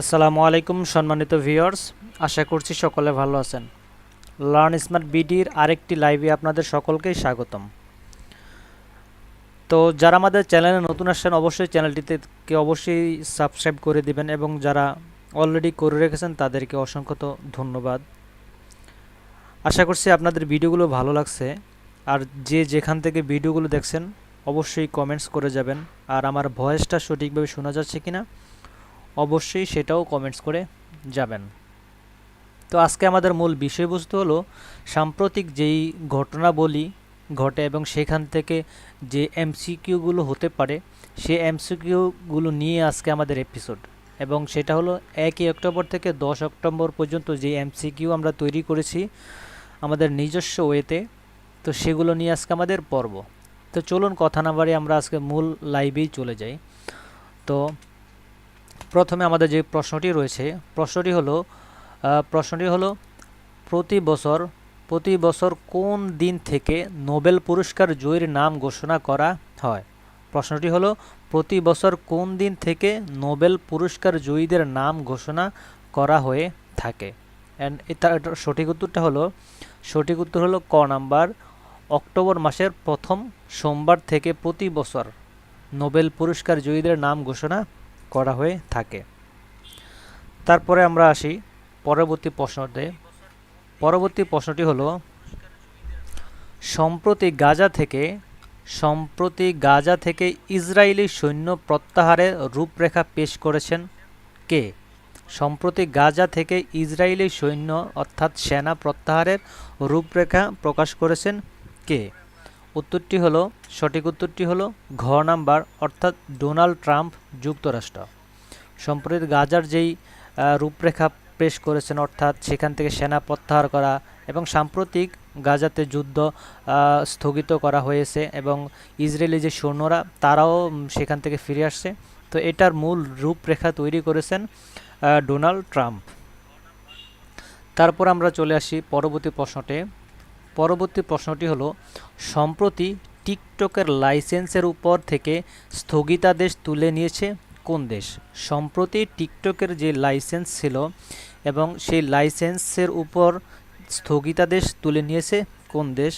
আসসালামু আলাইকুম, সম্মানিত ভিউয়ার্স। আশা করছি সকলে ভালো আছেন। লার্ন স্মার্ট বিডির আরেকটি লাইভে আপনাদের সকলকেই স্বাগতম। তো যারা আমাদের চ্যানেলে নতুন আসছেন, অবশ্যই চ্যানেলটিতে অবশ্যই সাবস্ক্রাইব করে দিবেন এবং যারা অলরেডি করে রেখেছেন, তাদেরকে অসংখ্য ধন্যবাদ। আশা করছি আপনাদের ভিডিওগুলো ভালো লাগছে। আর যে যেখান থেকে ভিডিওগুলো দেখছেন, অবশ্যই কমেন্টস করে যাবেন। আর আমার ভয়েসটা সঠিকভাবে শোনা যাচ্ছে কিনা অবশ্যই সেটাও কমেন্টস করে যাবেন। তো আজকে আমাদের মূল বিষয়বস্তু হলো, সাম্প্রতিক যেই ঘটনাবলী ঘটে এবং সেখান থেকে যে এমসিকিউগুলো হতে পারে সেই এমসিকিউগুলো নিয়ে আজকে আমাদের এপিসোড এবং সেটা হলো, একই অক্টোবর থেকে দশ অক্টোবর পর্যন্ত যে এমসিকিউ আমরা তৈরি করেছি, আমাদের নিজস্ব ওয়েতে, তো সেগুলো নিয়ে আজকে আমাদের পর্ব। তো চলুন কথা না বাড়ি আমরা আজকে মূল লাইভেই চলে যাই। তো প্রথমে আমাদের যে প্রশ্নটি রয়েছে, প্রশ্নটি হলো প্রশ্নটি হলো, প্রতি বছর প্রতি বছর কোন দিন থেকে নোবেল পুরস্কার জয়ীর নাম ঘোষণা করা হয়? প্রশ্নটি হলো, প্রতি বছর কোন দিন থেকে নোবেল পুরস্কার জয়ীদের নাম ঘোষণা করা হয়ে থাকে? অ্যান্ড এটা সঠিক উত্তরটা হলো, সঠিক উত্তর হলো ক নাম্বার, অক্টোবর মাসের প্রথম সোমবার থেকে প্রতি বছর নোবেল পুরস্কার জয়ীদের নাম ঘোষণা করা হয়ে থাকে। তারপরে আমরা আসি পরবর্তী প্রশ্নতে। পরবর্তী প্রশ্নটি হলো, সম্প্রতি গাজা থেকে, সম্প্রতি গাজা থেকে ইসরায়েলি সৈন্য প্রত্যাহারের রূপরেখা পেশ করেছেন কে? সম্প্রতি গাজা থেকে ইসরায়েলি সৈন্য অর্থাৎ সেনা প্রত্যাহারের রূপরেখা প্রকাশ করেছেন কে? উত্তরটি হলো, সঠিক উত্তরটি হলো, ঘ নাম্বার, অর্থাৎ ডোনাল্ড ট্রাম্প যুক্তরাষ্ট্র। সম্প্রতি গাজার যেই রূপরেখা পেশ করেছেন, অর্থাৎ সেখান থেকে সেনা প্রত্যাহার করা এবং সাম্প্রতিক গাজাতে যুদ্ধ স্থগিত করা হয়েছে এবং ইসরায়েলি যে সৈন্যরা, তারাও সেখান থেকে ফিরে আসছে। তো এটার মূল রূপরেখা তৈরি করেছেন ডোনাল্ড ট্রাম্প। তারপর আমরা চলে আসি পরবর্তী প্রশ্নতে। পরবর্তী প্রশ্নটি হলো, সম্প্রতি টিকটকের লাইসেন্সের উপর থেকে স্থগিতাদেশ তুলে নিয়েছে কোন দেশ? সম্প্রতি টিকটকের যে লাইসেন্স ছিল এবং সেই লাইসেন্সের উপর স্থগিতাদেশ তুলে নিয়েছে কোন দেশ?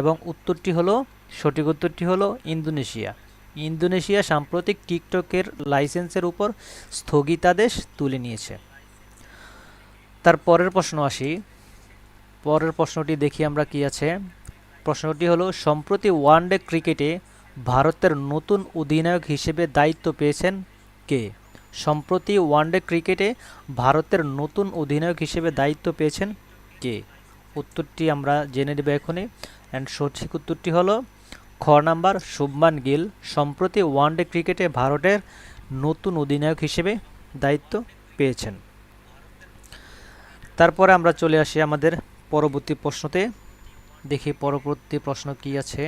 এবং উত্তরটি হলো, সঠিক উত্তরটি হলো ইন্দোনেশিয়া। ইন্দোনেশিয়া সাম্প্রতিক টিকটকের লাইসেন্সের উপর স্থগিতাদেশ তুলে নিয়েছে। তার পরের প্রশ্ন আসি পরের প্রশ্নটি দেখি আমরা কি আছে। প্রশ্নটি হলো, সম্প্রতি ওয়ানডে ক্রিকেটে ভারতের নতুন অধিনায়ক হিসেবে দায়িত্ব পেয়েছেন কে? সম্প্রতি ওয়ানডে ক্রিকেটে ভারতের নতুন অধিনায়ক হিসেবে দায়িত্ব পেয়েছেন কে? উত্তরটি আমরা জেনে নেব এখনই। অ্যান্ড সঠিক উত্তরটি হলো, খ নাম্বার শুভমান গিল। সম্প্রতি ওয়ানডে ক্রিকেটে ভারতের নতুন অধিনায়ক হিসেবে দায়িত্ব পেয়েছেন। তারপরে আমরা চলে আসি আমাদের পরবর্তী প্রশ্নতে দেখি পরবর্তী প্রশ্ন কি আছে।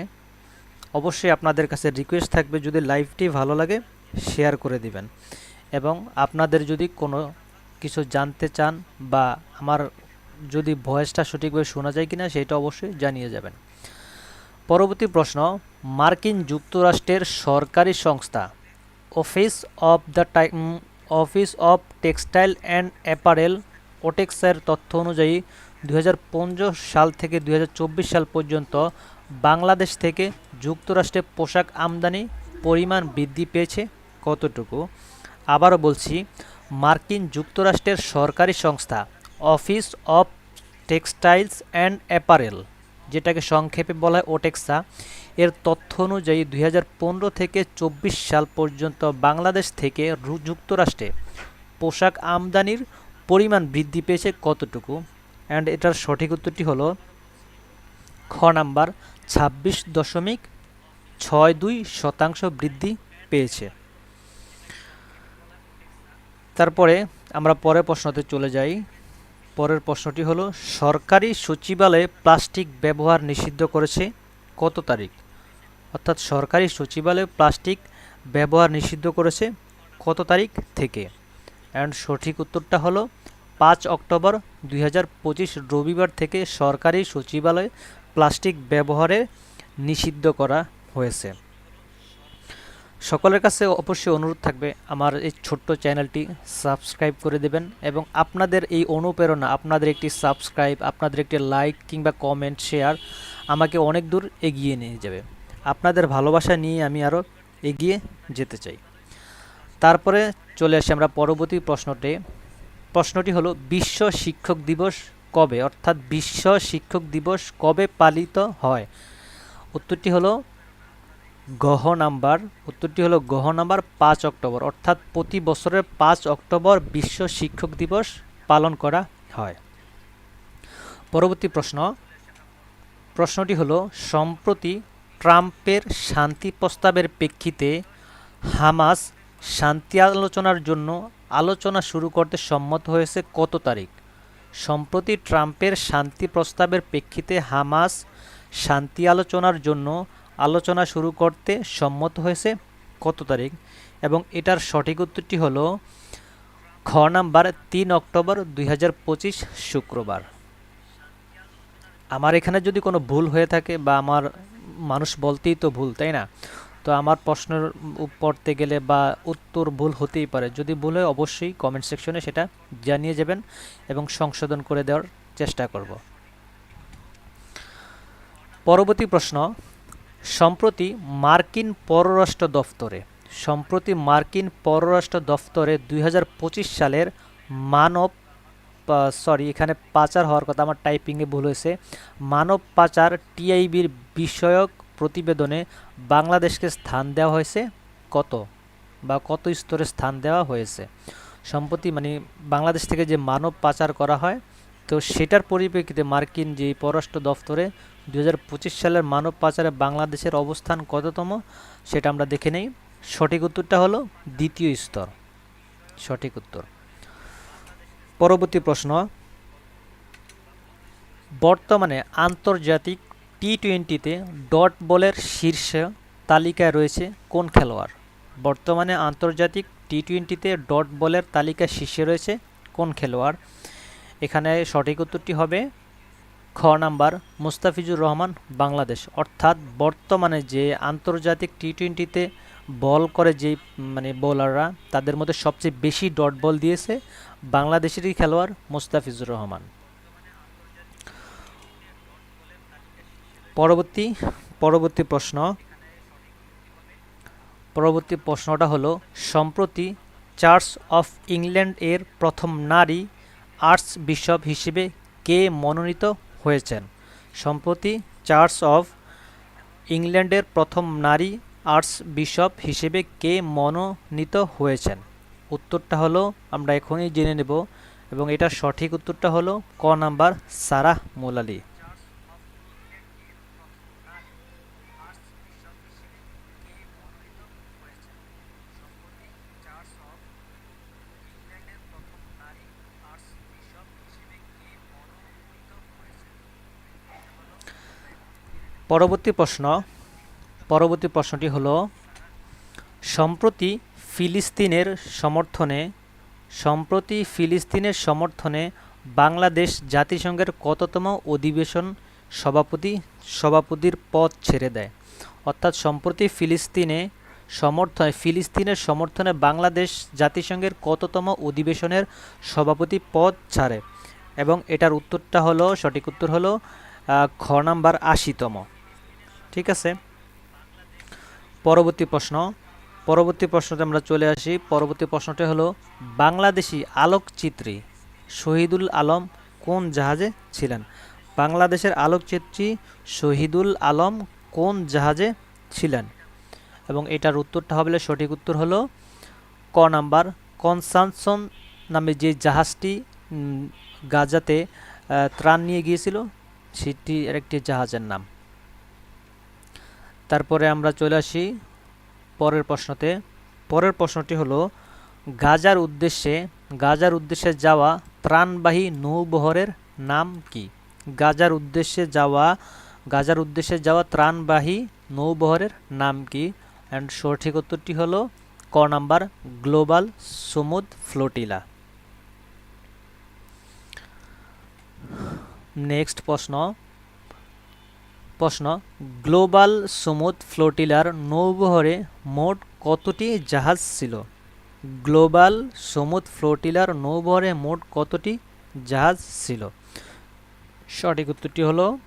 অবশ্যই আপনাদের কাছে রিকোয়েস্ট থাকবে যদি লাইভটি ভালো লাগে শেয়ার করে দিবেন। এবং আপনাদের যদি কোনো কিছু জানতে চান বা আমার যদি ভয়েসটা সঠিকভাবে শোনা যায় কিনা, সেটা অবশ্যই জানিয়ে যাবেন। পরবর্তী প্রশ্ন, মার্কিন যুক্তরাষ্ট্রের সরকারি সংস্থা office of the time office of textile and apparel ওটেক্সের তথ্য অনুযায়ী দু সাল থেকে দুই হাজার চব্বিশ সাল পর্যন্ত বাংলাদেশ থেকে যুক্তরাষ্ট্রে পোশাক আমদানি পরিমাণ বৃদ্ধি পেয়েছে কতটুকু? আবারও বলছি, মার্কিন যুক্তরাষ্ট্রের সরকারি সংস্থা office of textiles and apparel, যেটাকে সংক্ষেপে বলা হয় ওটেক্সা, এর তথ্য অনুযায়ী দুই হাজার পনেরো থেকে চব্বিশ সাল পর্যন্ত বাংলাদেশ থেকে যুক্তরাষ্ট্রে পোশাক আমদানির পরিমাণ বৃদ্ধি পেয়েছে কতটুকু? অ্যান্ড এটার সঠিক উত্তরটি হলো খ নাম্বার, ছাব্বিশ দশমিক ছয় দুই শতাংশ বৃদ্ধি পেয়েছে। তারপরে আমরা পরের প্রশ্নতে চলে যাই। পরের প্রশ্নটি হলো, সরকারি সচিবালয়ে প্লাস্টিক ব্যবহার নিষিদ্ধ করেছে কত তারিখ? অর্থাৎ সরকারি সচিবালয়ে প্লাস্টিক ব্যবহার নিষিদ্ধ করেছে কত তারিখ থেকে? অ্যান্ড সঠিক উত্তরটা হলো পাঁচ অক্টোবর দুই হাজার পঁচিশ রবিবার থেকে সরকারি সচিবালয়ে প্লাস্টিক ব্যবহারে নিষিদ্ধ করা হয়েছে। সকলের কাছে অবশ্যই অনুরোধ থাকবে আমার এই ছোট্ট চ্যানেলটি সাবস্ক্রাইব করে দেবেন এবং আপনাদের এই অনুপ্রেরণা, আপনাদের একটি সাবস্ক্রাইব, আপনাদের একটি লাইক কিংবা কমেন্ট, শেয়ার আমাকে অনেক দূর এগিয়ে নিয়ে যাবে। আপনাদের ভালোবাসা নিয়ে আমি আরও এগিয়ে যেতে চাই। তারপরে চলে আসি আমরা পরবর্তী প্রশ্নটি। প্রশ্নটি হলো, বিশ্ব শিক্ষক দিবস কবে? অর্থাৎ বিশ্ব শিক্ষক দিবস কবে পালিত হয়? উত্তরটি হলো, গহ নাম্বার। উত্তরটি হলো, গহ নাম্বার পাঁচ অক্টোবর। অর্থাৎ প্রতি বছরের পাঁচ অক্টোবর বিশ্ব শিক্ষক দিবস পালন করা হয়। পরবর্তী প্রশ্ন। প্রশ্নটি হলো, সম্প্রতি ট্রাম্পের শান্তি প্রস্তাবের প্রেক্ষিতে হামাস শান্তি আলোচনার জন্য আলোচনা শুরু করতে সম্মত হয়েছে কত তারিখ? সম্প্রতি ট্রাম্পের শান্তি প্রস্তাবের প্রেক্ষিতে হামাস শান্তি আলোচনার জন্য আলোচনা শুরু করতে সম্মত হয়েছে কত তারিখ? এবং এটার সঠিক উত্তরটি হলো খ নাম্বার তিন অক্টোবর দুই হাজার পঁচিশ শুক্রবার। আমার এখানে যদি কোনো ভুল হয়ে থাকে বা আমার মানুষ বলতেই তো ভুল, তাই না? তো আমার প্রশ্নের পড়তে গেলে বা উত্তর ভুল হতেই পারে। যদি ভুল হয় অবশ্যই কমেন্ট সেকশনে সেটা জানিয়ে যাবেন এবং সংশোধন করে দেওয়ার চেষ্টা করব। পরবর্তী প্রশ্ন, সম্প্রতি মার্কিন পররাষ্ট্র দফতরে, সম্প্রতি মার্কিন পররাষ্ট্র দফতরে দুই হাজার পঁচিশ সালের মানব সরি এখানে পাচার হওয়ার কথা, আমার টাইপিংয়ে ভুল হয়েছে, মানব পাচার টিআইবির বিষয়ক প্রতিবেদনে বাংলাদেশকে স্থান দেওয়া হয়েছে, কত বা কত স্তরে স্থান দেওয়া হয়েছে। সম্প্রতি মানে বাংলাদেশ থেকে যে মানব পাচার করা হয়, তো সেটার পরিপ্রেক্ষিতে মার্কিন যে পররাষ্ট্র দফতরে দু হাজার পঁচিশ সালের মানব পাচারে বাংলাদেশের অবস্থান কততম, সেটা আমরা দেখে নেই। সঠিক উত্তরটা হলো দ্বিতীয় স্তর। সঠিক উত্তর। পরবর্তী প্রশ্ন। বর্তমানে আন্তর্জাতিক টি টোয়েন্টিতে ডট বলের শীর্ষ তালিকায় রয়েছে কোন খেলোয়াড়? বর্তমানে আন্তর্জাতিক টি টোয়েন্টিতে ডট বলের তালিকায় শীর্ষে রয়েছে কোন খেলোয়াড়? এখানে সঠিক উত্তরটি হবে খ নাম্বার মুস্তাফিজুর রহমান, বাংলাদেশ। অর্থাৎ বর্তমানে যে আন্তর্জাতিক টি টোয়েন্টিতে বল করে যেই মানে বোলাররা, তাদের মধ্যে সবচেয়ে বেশি ডট বল দিয়েছে বাংলাদেশেরই খেলোয়াড় মুস্তাফিজুর রহমান। পরবর্তী পরবর্তী প্রশ্ন। পরবর্তী প্রশ্নটা হলো, সম্প্রতি চার্চ অফ ইংল্যান্ড এর প্রথম নারী আর্টস বিশপ হিসেবে কে মনোনীত হয়েছেন? সম্প্রতি চার্চ অফ ইংল্যান্ডের প্রথম নারী আর্টস বিশপ হিসেবে কে মনোনীত হয়েছেন? উত্তরটা হলো, আমরা এখনই জেনে নেব এবং এটা সঠিক উত্তরটা হলো ক নাম্বার সারাহ মোলালি। পরবর্তী প্রশ্ন। পরবর্তী প্রশ্নটি হলো, সম্প্রতি ফিলিস্তিনের সমর্থনে, সম্প্রতি ফিলিস্তিনের সমর্থনে বাংলাদেশ জাতিসংঘের কততম অধিবেশন সভাপতি, সভাপতির পদ ছেড়ে দেয়। অর্থাৎ সম্প্রতি ফিলিস্তিনে সমর্থনে ফিলিস্তিনের সমর্থনে বাংলাদেশ জাতিসংঘের কততম অধিবেশনের সভাপতি পদ ছাড়ে? এবং এটার উত্তরটা হলো, সঠিক উত্তর হলো খ নাম্বার আশিতম। ঠিক আছে? পরবর্তী প্রশ্ন। পরবর্তী প্রশ্নতে আমরা চলে আসি। পরবর্তী প্রশ্নটি হলো, বাংলাদেশি আলোকচিত্রী শহীদুল আলম কোন জাহাজে ছিলেন? বাংলাদেশের আলোকচিত্রী শহীদুল আলম কোন জাহাজে ছিলেন? এবং এটার উত্তরটা হবে সঠিক উত্তর হলো ক নাম্বার, কনসানসন নামে যে জাহাজটি গাজাতে ত্রাণ নিয়ে গিয়েছিল, সেটি একটি জাহাজের নাম। তারপরে আমরা চলে আসি পরের প্রশ্নতে। পরের প্রশ্নটি হলো, গাজার উদ্দেশ্যে গাজার উদ্দেশ্যে যাওয়া ত্রাণবাহী নৌবহরের নাম কি? গাজার উদ্দেশ্যে যাওয়া, গাজার উদ্দেশ্যে যাওয়া ত্রাণবাহী নৌবহরের নাম কি? অ্যান্ড সঠিক উত্তরটি হলো, ক নাম্বার, গ্লোবাল সমুদ ফ্লোটিলা। নেক্সট প্রশ্ন প্রশ্ন, গ্লোবাল সমুদ ফ্লোটিলার নৌবহরে মোট কতটি জাহাজ ছিল? গ্লোবাল সমুদ ফ্লোটিলার নৌবহরে মোট কতটি জাহাজ ছিল? সঠিক উত্তরটি হলো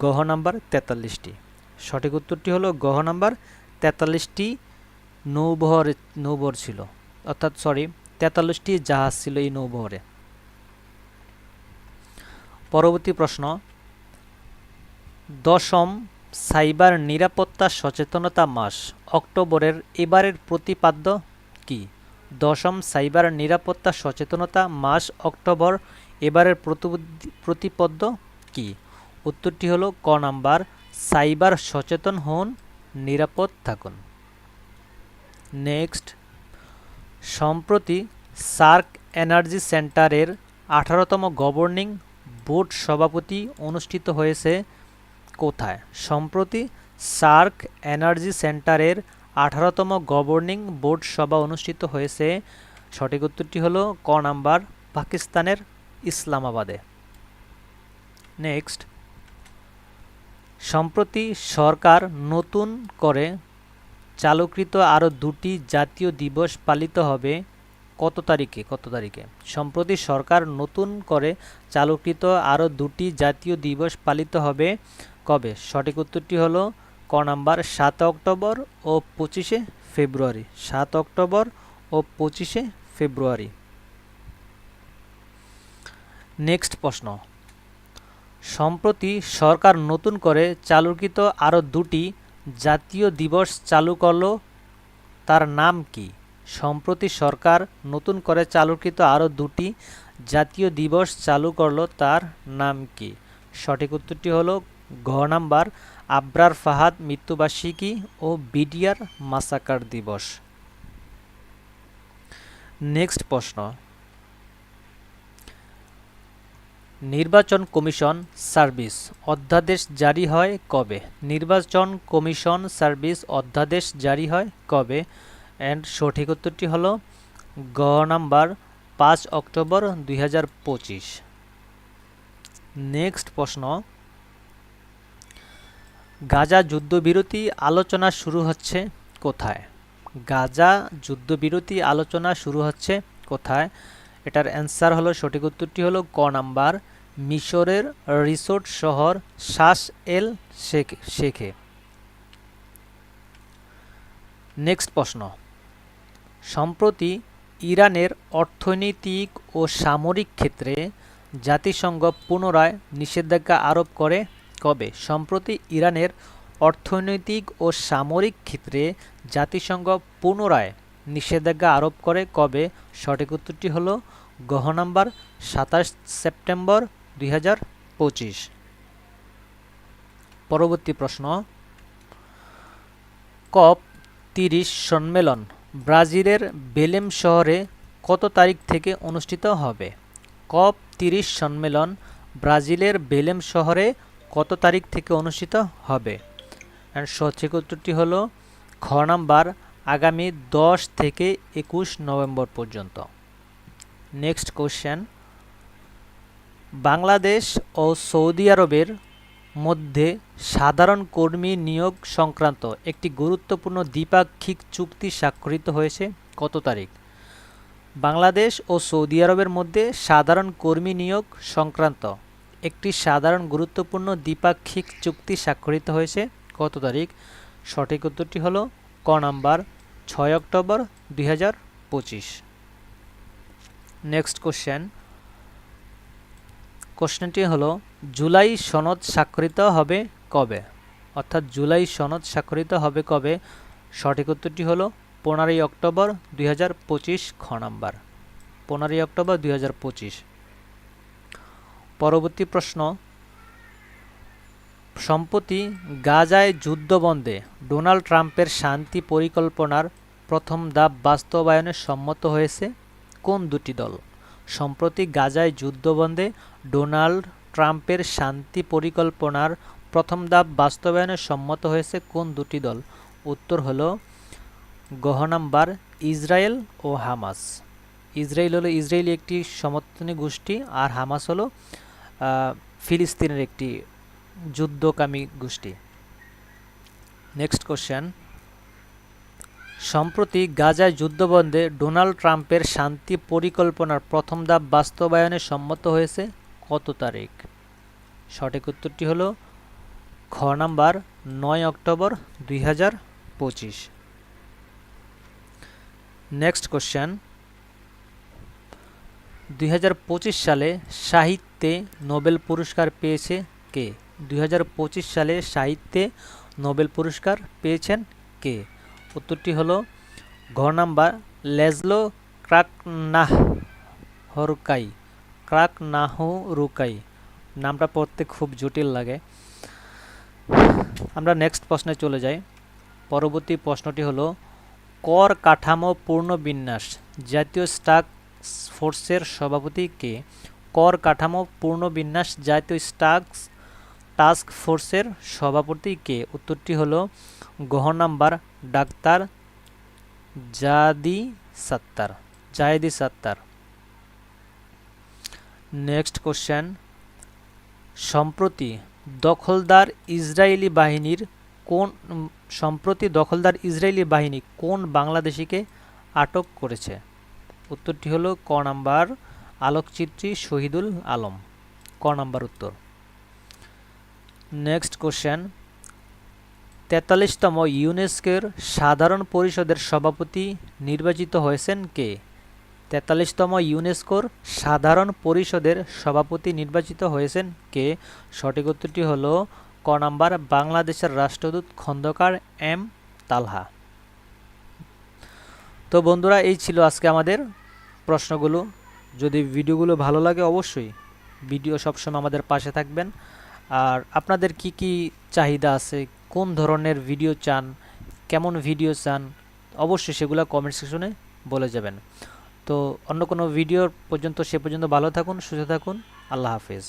গহ নাম্বার তেতাল্লিশটি। সঠিক উত্তরটি হলো গহ নাম্বার তেতাল্লিশটি নৌবহর নৌবহর ছিল। অর্থাৎ সরি তেতাল্লিশটি জাহাজ ছিল এই নৌবহরে। পরবর্তী প্রশ্ন দশম সাইবার নিরাপত্তা সচেতনতা মাস, অক্টোবরের এবারের প্রতিপাদ্য কি? দশম সাইবার নিরাপত্তা সচেতনতা মাস, অক্টোবর এবারের প্রতিপদ্য কি? উত্তরটি হলো ক নাম্বার, সাইবার সচেতন হন, নিরাপদ থাকুন। নেক্সট, সম্প্রতি সার্ক এনার্জি সেন্টারের আঠারোতম গভর্নিং বোর্ড সভাপতি অনুষ্ঠিত হয়েছে কোথায়? সম্প্রতি সার্ক এনার্জি সেন্টারের আঠারোতম গভর্নিং বোর্ড সভা অনুষ্ঠিত হয়েছে। সঠিক উত্তরটি হলো ক নাম্বার, পাকিস্তানের ইসলামাবাদে। নেক্সট। সম্প্রতি সরকার নতুন করে চালুকৃত আরও দুটি জাতীয় দিবস পালিত হবে। কত তারিখে? কত তারিখে? সম্প্রতি সরকার নতুন করে চালুকৃত আরও দুটি জাতীয় দিবস পালিত হবে। কবে? সঠিক উত্তরটি হলো ক নাম্বার সাত অক্টোবর ও পঁচিশে ফেব্রুয়ারি। সাত অক্টোবর ও পঁচিশে ফেব্রুয়ারি। নেক্সট প্রশ্ন। সম্প্রতি সরকার নতুন করে চালুকৃত আরও দুটি জাতীয় দিবস চালু করল। তার নাম কি? সম্প্রতি সরকার নতুন করে চালুকৃত আরও দুটি জাতীয় দিবস চালু করল, তার নাম কি? সঠিক উত্তরটি হলো ঘ নাম্বার, আব্রার ফাহাদ মৃত্যুবার্ষিকী ও বিডিআর মাসাকার দিবস। নেক্সট প্রশ্ন। নির্বাচন কমিশন সার্ভিস অধ্যাদেশ জারি হয় কবে? নির্বাচন কমিশন সার্ভিস অধ্যাদেশ জারি হয় কবে? অ্যান্ড সঠিক উত্তরটি হলো গ নাম্বার, পাঁচ অক্টোবর দুই হাজার পঁচিশ। নেক্সট প্রশ্ন। গাজা যুদ্ধবিরতি আলোচনা শুরু হচ্ছে কোথায়? গাজা যুদ্ধবিরতি আলোচনা শুরু হচ্ছে কোথায়? এটার অ্যান্সার হলো, সঠিক উত্তরটি হলো ক নাম্বার, মিশরের রিসোর্ট শহর শাস এল শেখে নেক্সট প্রশ্ন। সম্প্রতি ইরানের অর্থনৈতিক ও সামরিক ক্ষেত্রে জাতিসংঘ পুনরায় নিষেধাজ্ঞা আরোপ করে কবে? সম্প্রতি ইরানের অর্থনৈতিক ও সামরিক ক্ষেত্রে জাতিসংঘ পুনরায় নিষেধাজ্ঞা আরোপ করে কবে? সঠিক উত্তরটি হল গহ নাম্বার সাতাশ সেপ্টেম্বর দুই হাজার পঁচিশ। পরবর্তী প্রশ্ন। কপ তিরিশ সম্মেলন ব্রাজিলের বেলেম শহরে কত তারিখ থেকে অনুষ্ঠিত হবে? কপ তিরিশ সম্মেলন ব্রাজিলের বেলেম শহরে কত তারিখ থেকে অনুষ্ঠিত হবে? অ্যান্ড সঠিক উত্তরটি হলো খ নাম্বার, আগামী দশ থেকে একুশ নভেম্বর পর্যন্ত। নেক্সট কোশ্চেন বাংলাদেশ ও সৌদি আরবের মধ্যে সাধারণ কর্মী নিয়োগ সংক্রান্ত একটি গুরুত্বপূর্ণ দ্বিপাক্ষিক চুক্তি স্বাক্ষরিত হয়েছে কত তারিখ? বাংলাদেশ ও সৌদি আরবের মধ্যে সাধারণ কর্মী নিয়োগ সংক্রান্ত একটি সাধারণ গুরুত্বপূর্ণ দ্বিপাক্ষিক চুক্তি স্বাক্ষরিত হয়েছে। কত তারিখ? সঠিক উত্তরটি হল ক নাম্বার ছয় অক্টোবর দুই হাজার পঁচিশ। Next question. কোশ্চেনটি হলো, জুলাই সনদ স্বাক্ষরিত হবে কবে? অর্থাৎ জুলাই সনদ স্বাক্ষরিত হবে কবে? সঠিক উত্তরটি হলো পনেরোই অক্টোবর দুই হাজার পঁচিশ খ নাম্বার। পনেরোই অক্টোবর দুই হাজার পঁচিশ। পরবর্তী প্রশ্ন, সম্প্রতি গাজায় যুদ্ধবন্ধে ডোনাল্ড ট্রাম্পের শান্তি পরিকল্পনার প্রথম ধাপ বাস্তবায়নে সম্মত হয়েছে কোন দুটি দল? সম্প্রতি গাজায় যুদ্ধবন্ধে ডোনাল্ড ট্রাম্পের শান্তি পরিকল্পনার প্রথম ধাপ বাস্তবায়নে সম্মত হয়েছে কোন দুটি দল? উত্তর হল গহ নাম্বার ইসরায়েল ও হামাস। ইসরায়েল হলো ইসরায়েলি একটি সমর্থনী গোষ্ঠী আর হামাস হলো ফিলিস্তিনের একটি যুদ্ধকামী গোষ্ঠী। নেক্সট কোশ্চেন সম্প্রতি গাজায় যুদ্ধবন্ধে ডোনাল্ড ট্রাম্পের শান্তি পরিকল্পনার প্রথম ধাপ বাস্তবায়নে সম্মত হয়েছে কত তারিখ? সঠিক উত্তরটি হলো খ নাম্বার নয় অক্টোবর দুই হাজার পঁচিশ। নেক্সট কোশ্চেন দুই হাজার পঁচিশ সালে সাহিত্যে নোবেল পুরস্কার পেয়েছে কে? দুই হাজার পঁচিশ সালে সাহিত্যে নোবেল পুরস্কার পেয়েছেন কে? উত্তরটি হলো ঘ নাম্বার লেজলো ক্রাকনাহ হরকাই ক্রাক নাহু রুকাই নামটা পড়তে খুব জটিল লাগে। আমরা নেক্সট প্রশ্নে চলে যাই। পরবর্তী প্রশ্নটি হলো, কর কাঠামো পূর্ণ বিন্যাস জাতীয় স্টাক ফোর্সের সভাপতি কে? কর কাঠামো, পূর্ণ বিন্যাস জাতীয় স্টাক্স টাস্ক ফোর্সের সভাপতি কে? উত্তরটি হলো গহ number doctor জাদি Sattar. Jahedi Sattar. Next question. সম্প্রতি দখলদার ইসরায়েলি বাহিনীর কোন, সম্প্রতি দখলদার ইসরায়েলি বাহিনী কোন বাংলাদেশিকে আটক করেছে? উত্তরটি হলো ক নাম্বার আলোকচিত্রী শহীদুল আলম। ক নাম্বার উত্তর। নেক্সট কোশ্চেন তেতাল্লিশতম ইউনেস্কোর সাধারণ পরিষদের সভাপতি নির্বাচিত হয়েছেন কে? তেতাল্লিশতম ইউনেস্কোর সাধারণ পরিষদের সভাপতি নির্বাচিত হয়েছেন কে? সঠিক উত্তরটি হলো ক নাম্বার বাংলাদেশের রাষ্ট্রদূত খন্দকার এম তালহা। তো বন্ধুরা, এই ছিল আজকে আমাদের প্রশ্নগুলো। যদি ভিডিওগুলো ভালো লাগে অবশ্যই ভিডিও সবসময় আমাদের পাশে থাকবেন। আর আপনাদের কি কি চাহিদা আছে? কোন ধরনের ভিডিও চান? কেমন ভিডিও চান? অবশ্যই সেগুলো কমেন্ট সেকশনে বলে যাবেন। তো অন্য কোনো ভিডিও পর্যন্ত সে পর্যন্ত ভালো থাকুন, সুস্থ থাকুন। আল্লাহ হাফেজ।